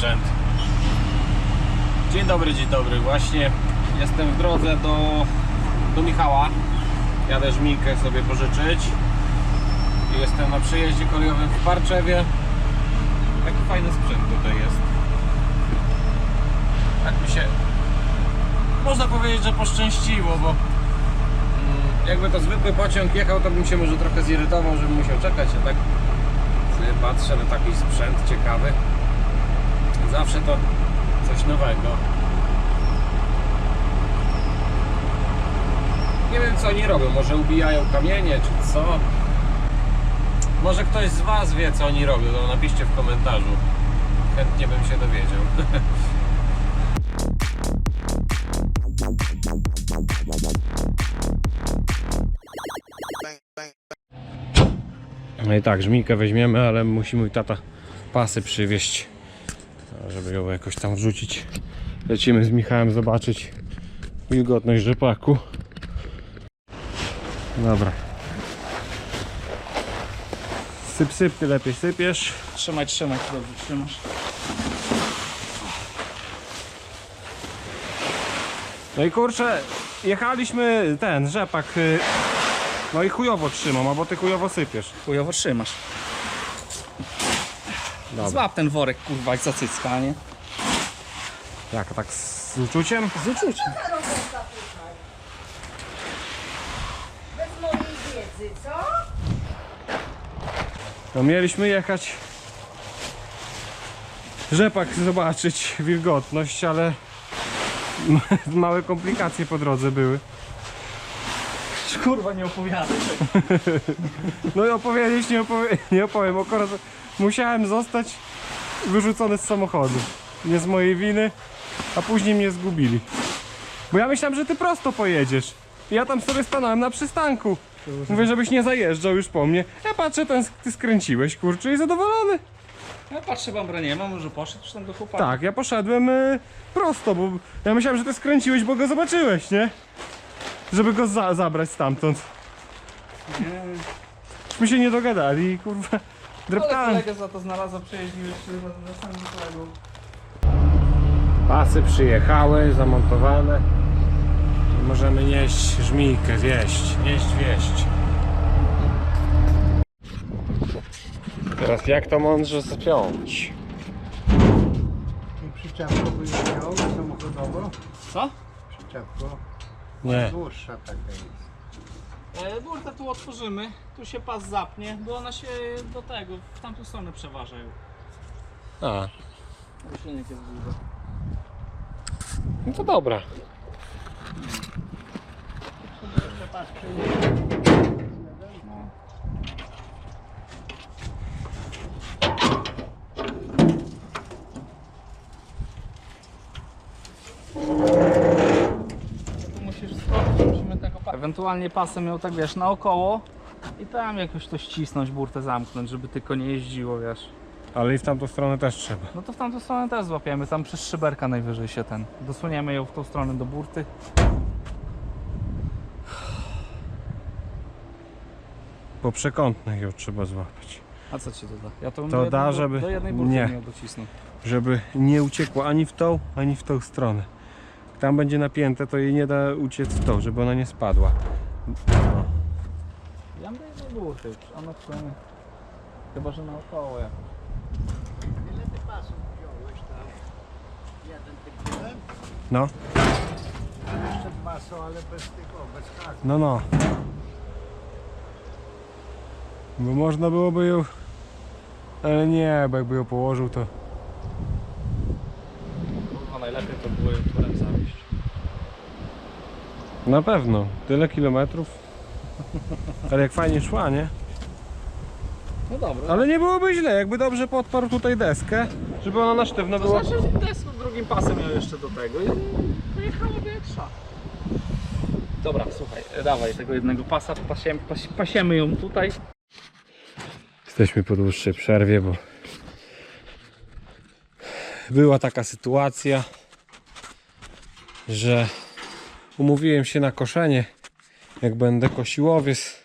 sprzęt. Dzień dobry, dzień dobry. Właśnie jestem w drodze do, do Michała. Jadę żmijkę sobie pożyczyć. Jestem na przejeździe kolejowym w Parczewie. Taki fajny sprzęt tutaj jest. Tak mi się można powiedzieć, że poszczęściło, bo mm, jakby to zwykły pociąg jechał, to bym się może trochę zirytował, żebym musiał czekać, a tak sobie patrzę na taki sprzęt ciekawy. Zawsze to coś nowego. Nie wiem co oni robią, może ubijają kamienie czy co. Może ktoś z Was wie co oni robią, to napiszcie w komentarzu. Chętnie bym się dowiedział. No i tak, żmijkę weźmiemy, ale musi mój tata pasy przywieźć, żeby ją jakoś tam wrzucić. Lecimy z Michałem zobaczyć wilgotność rzepaku. Dobra. Syp, syp, ty lepiej sypiesz. Trzymaj, trzymaj, dobrze trzymasz. No i kurczę, jechaliśmy ten rzepak. y, No i chujowo trzymam, albo ty chujowo sypiesz. Chujowo trzymasz. Dobra. Złap ten worek, kurwa, jak za cycka, nie? Jak tak z uczuciem? Z uczuciem. Bez mojej wiedzy, co? No mieliśmy jechać rzepak zobaczyć wilgotność, ale małe komplikacje po drodze były. Kurwa, nie opowiadaj. No i opowiedzieć nie, opowie, nie opowiem, akurat musiałem zostać wyrzucony z samochodu. Nie z mojej winy, a później mnie zgubili. Bo ja myślałem, że ty prosto pojedziesz. I Ja tam sobie stanąłem na przystanku. Mówię, żebyś nie zajeżdżał już po mnie. Ja patrzę, ten, ty skręciłeś, kurczę, i zadowolony. Ja patrzę, bambra nie ma, może poszedł już tam do chłopaka. Tak, ja poszedłem y, prosto, bo ja myślałem, że ty skręciłeś, bo go zobaczyłeś, nie? Żeby go za zabrać stamtąd. Nie. Myśmy się nie dogadali i kurwa Ale dreptałem. kolegę za to za samym kolegą. Pasy przyjechały, zamontowane. Możemy nieść żmijkę, wieść, nieść, wieść. Teraz jak to mądrze spiąć? I przyczepko byś wziął samochodowo? Co? Przyczepko Nie. dłuższa taka jest. E, burtę tu otworzymy, tu się pas zapnie, bo ona się do tego, w tamtą stronę przeważa ją. A, Silnik jest duży. no to dobra. Tu musisz skoczyć, musimy tego pa- Ewentualnie pasem ją tak wiesz naokoło i tam jakoś to ścisnąć, burtę zamknąć, żeby tylko nie jeździło, wiesz. Ale i w tamtą stronę też trzeba. No to w tamtą stronę też złapiemy, tam przez szyberka najwyżej się ten. Dosuniemy ją w tą stronę do burty. Po przekątnych ją trzeba złapać. A co ci to da? Ja to, bym To do jednej da, żeby- Do jednej burty nie. nie docisnął. Żeby nie uciekła ani w tą, ani w tą stronę. Tam będzie napięte, to jej nie da uciec w tą, żeby ona nie spadła. No. Ja bym jednej burty, ona w sumie... Chyba, że naokoło jakoś. Ile ty pasów wziąłeś tam? Jeden ty wziąłem? No, Jeszcze dwa są, ale bez tego, bez haku. no, no. Bo można byłoby ją... Ale nie, bo jakby ją położył, to... Kurwa, najlepiej to było ją turem zawieść. Na pewno, tyle kilometrów. Ale jak fajnie szła, nie? No dobra. Ale nie byłoby źle, jakby dobrze podparł tutaj deskę, żeby ona na sztywno To była. znaczy deską drugim pasem miał jeszcze do tego i pojechała wietrza. Dobra, słuchaj, dawaj tego jednego pasa, pasiem, pas, pasiemy ją tutaj. Jesteśmy po dłuższej przerwie, bo była taka sytuacja, że umówiłem się na koszenie, jak będę kosił owiec,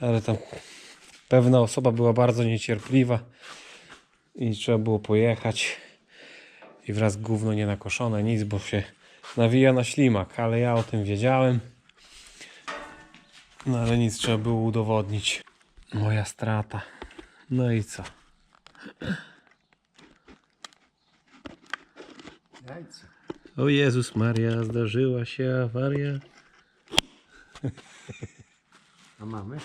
ale tam pewna osoba była bardzo niecierpliwa i trzeba było pojechać. I wraz gówno nie nakoszone, nic, bo się nawija na ślimak, ale ja o tym wiedziałem. No ale nic, trzeba było udowodnić. Moja strata. No i co? Jajce. O Jezus Maria, zdarzyła się awaria. A mamy?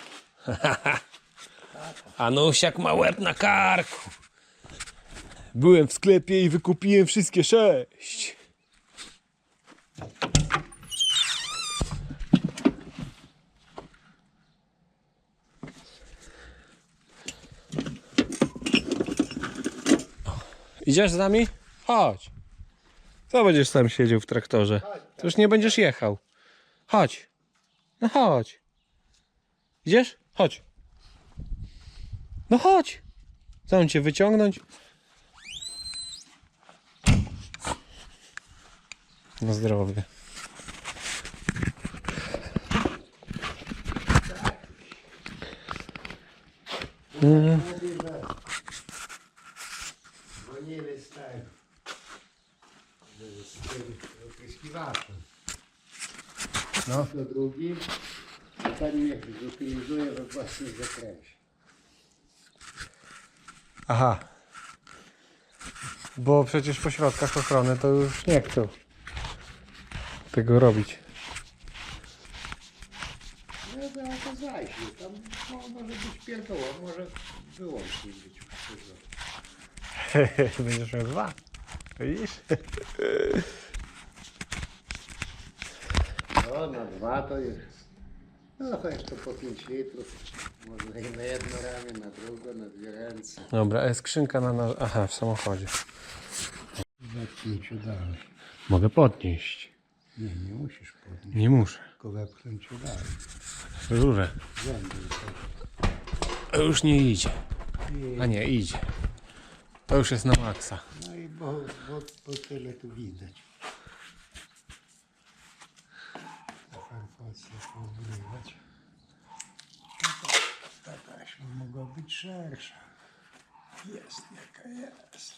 Anusiak ma łeb na karku. Byłem w sklepie i wykupiłem wszystkie sześć. Idziesz z nami? Chodź. Co będziesz sam siedział w traktorze? To już nie będziesz jechał. Chodź. No chodź. Idziesz? Chodź. No chodź. Co mam cię wyciągnąć? Na zdrowie. Mm. Mówi, że dzwonili z tego. Z tym opryskiwaczem. No. Do drugi. A ten mnie zutylizuje we własnym zakresie. Aha. Bo przecież po środkach ochrony to już nie chcą tego robić. No to to zajdzie. Tam no, może być pierdoła, może wyłącznie być. Będziesz miał dwa. Widzisz? No na dwa to jest. No to jeszcze po 5 litrów. Można i na jedno ramię, na drugie, na dwie ręce. Dobra, e, skrzynka na. Aha, w samochodzie. Wepchnij się dalej. Mogę podnieść. Nie, nie musisz podnieść, Nie muszę. tylko wepchnąć się dalej. Rurę. Zęby A już nie idzie. A nie, idzie. To już jest na maksa. No i bo, bo, bo tyle tu widać. Farfocję poobrywać. No to ta taśma mogła być szersza. Jest jaka jest.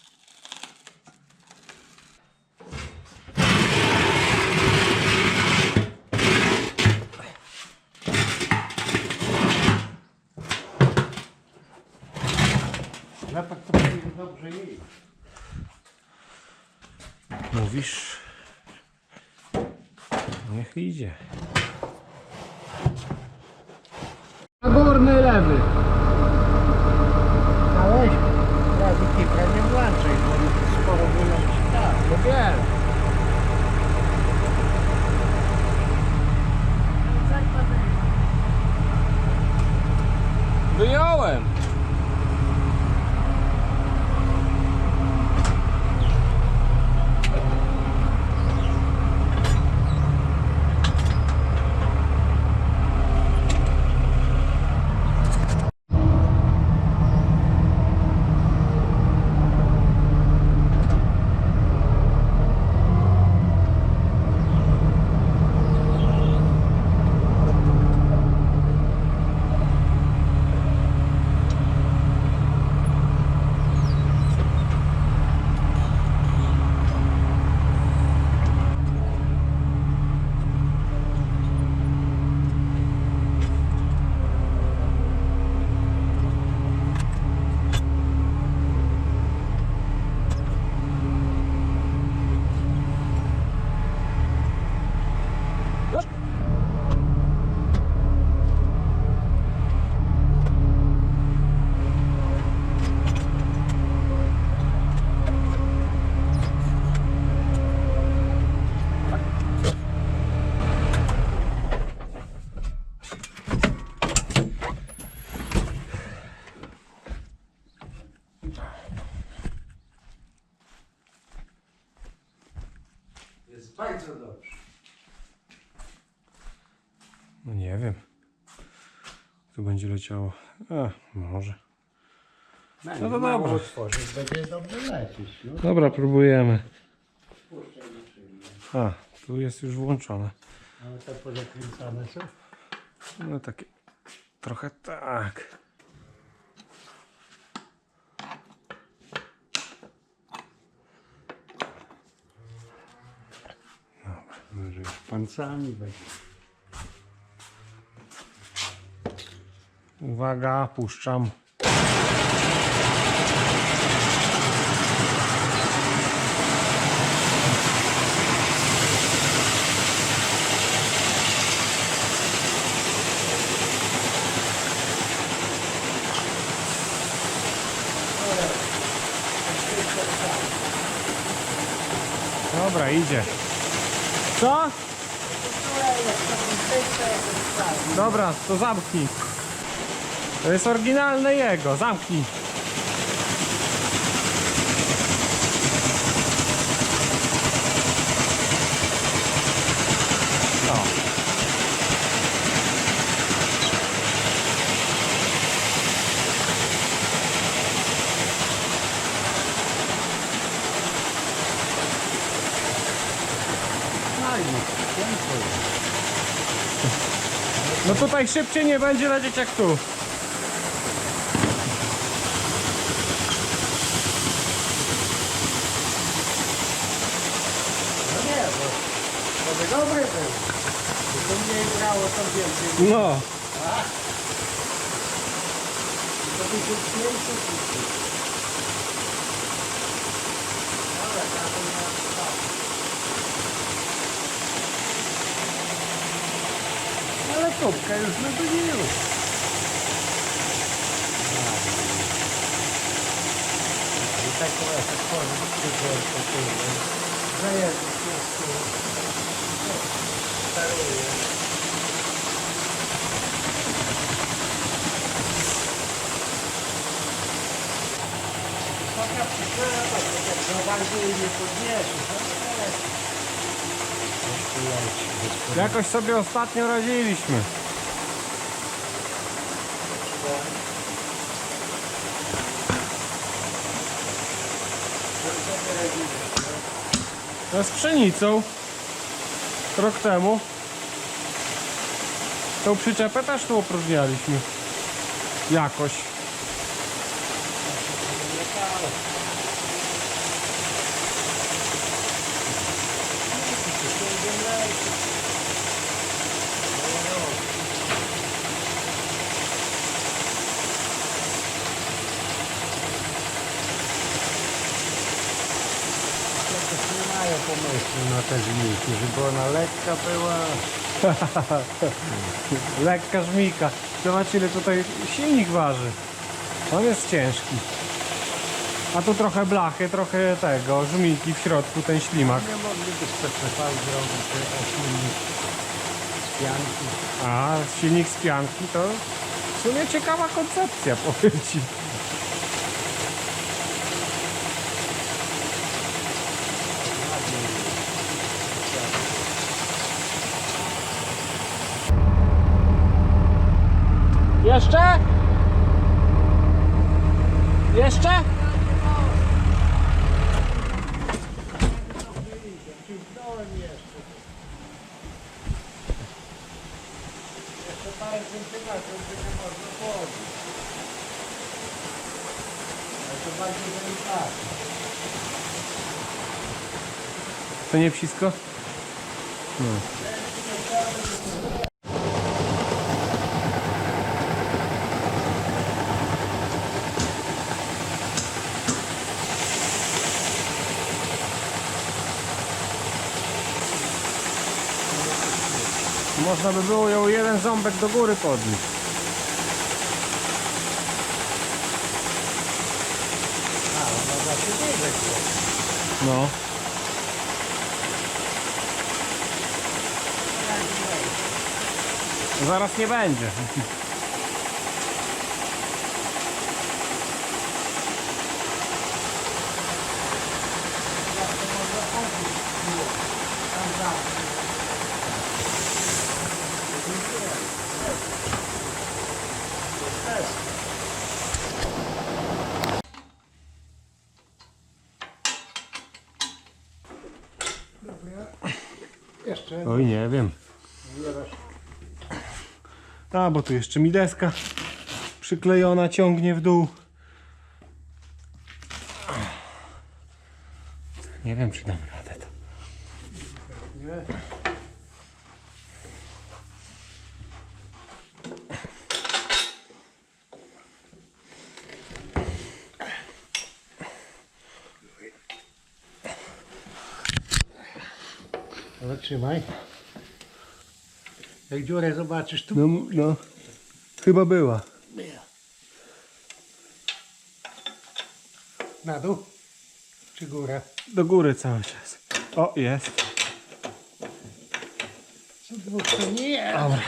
Lepak to powinien dobrze jeść. Mówisz? Niech idzie. Górny lewy. Dałeś? Razy kipra nie włączaj, bo sporo wynosi. Tak. No wiem. będzie leciało. A, może. No to dobra. Będzie dobrze lecieć. No. Dobra, próbujemy. A, tu jest już włączone. Ale to pozakręcane są? No takie trochę tak. Dobra, może już pancami będzie. Uwaga, puszczam. Dobra, idzie. Co? Dobra, to zamknij. To jest oryginalne jego, zamknij. No. No tutaj szybciej nie będzie lecieć jak tu. No nie, bo to by dobry był. Tylko mniej brało, to więcej. No. To by się mniejsze kupił. Dobra, ja to miałem tak. Ale kubka już na bylił. I tak to jest, tak powiem, tylko to tyle. Zajeżdżę po prostu. Steruję. Taka przyszła, tak, tak za bardzo jej nie podniesiesz. ale- Coś tu leci, bez Jakoś sobie ostatnio radziliśmy. No z pszenicą. Rok temu. Tą przyczepę też tu opróżnialiśmy. Jakoś nie mają pomysłu na te żmijki, żeby ona lekka była. Lekka żmijka. Zobacz ile tutaj silnik waży. On jest ciężki. A tu trochę blachy, trochę tego, żmijki w środku, ten ślimak. Nie mogliby z PCV zrobić te silnik z pianki. A silnik z pianki to w sumie ciekawa koncepcja, powiem ci. Jeszcze? Jeszcze? Jeszcze parę centymetrów by nie można położyć. Ale to To nie wcisko? No. Można by było ją jeden ząbek do góry podnieść. No. Zaraz nie będzie. Jeszcze Oj, nie wiem. A, bo tu jeszcze mi deska przyklejona ciągnie w dół. Nie wiem, czy dam radę trzymaj. Jak dziurę zobaczysz, tu No, no. Chyba była. na dół czy górę? Do góry cały czas. O, jest. Co dwóch to nie. Dobra.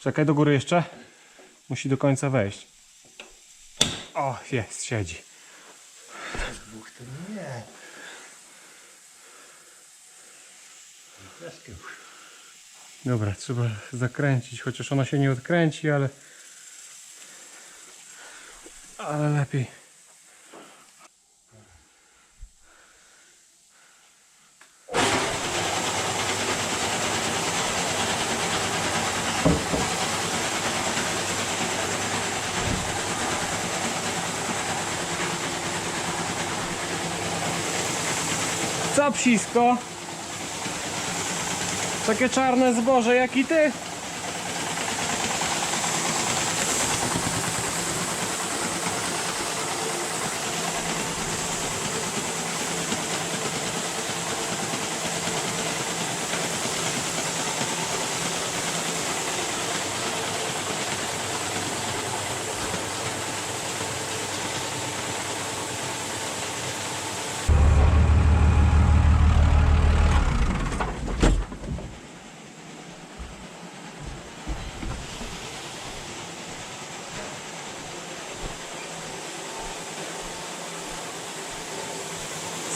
Czekaj do góry jeszcze. Musi do końca wejść. O, jest, siedzi. Dwóch to nie. Deskę. Dobra, trzeba zakręcić, chociaż ona się nie odkręci, ale... Ale lepiej. Co psisko? Takie czarne zboże jak i ty?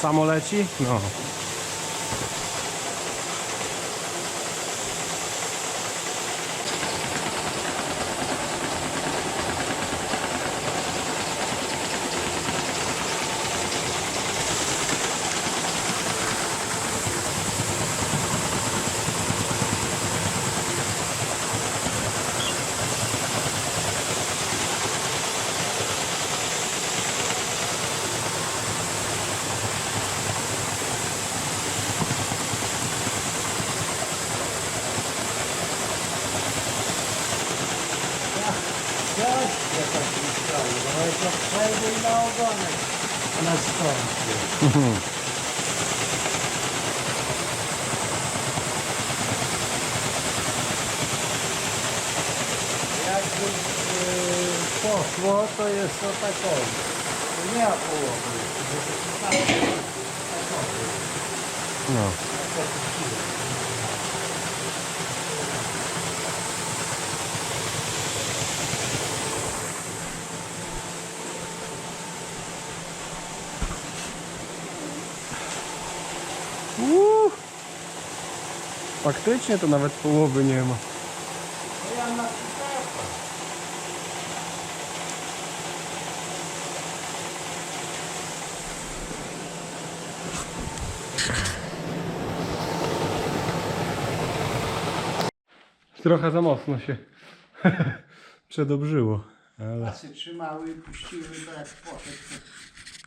Samo leci? No. Nastąpi. Jakby yy, poszło, to jest to takowe. To nie ma połowy. To jest takowe. no. Uuu. Faktycznie to nawet połowy nie ma. Trochę za mocno się przedobrzyło. Ale Pasy trzymały i puściły to jak poszedł,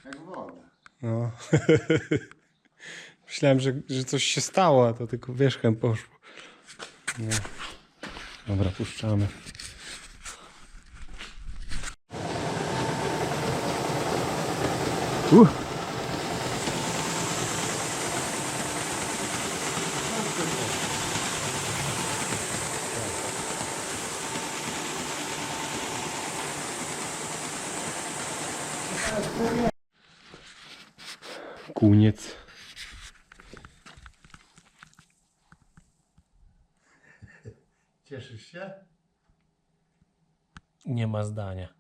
jak woda. no. Myślałem, że, że coś się stało, a to tylko wierzchem poszło. No. Dobra, puszczamy. Uh. Kuniec. Nie ma zdania.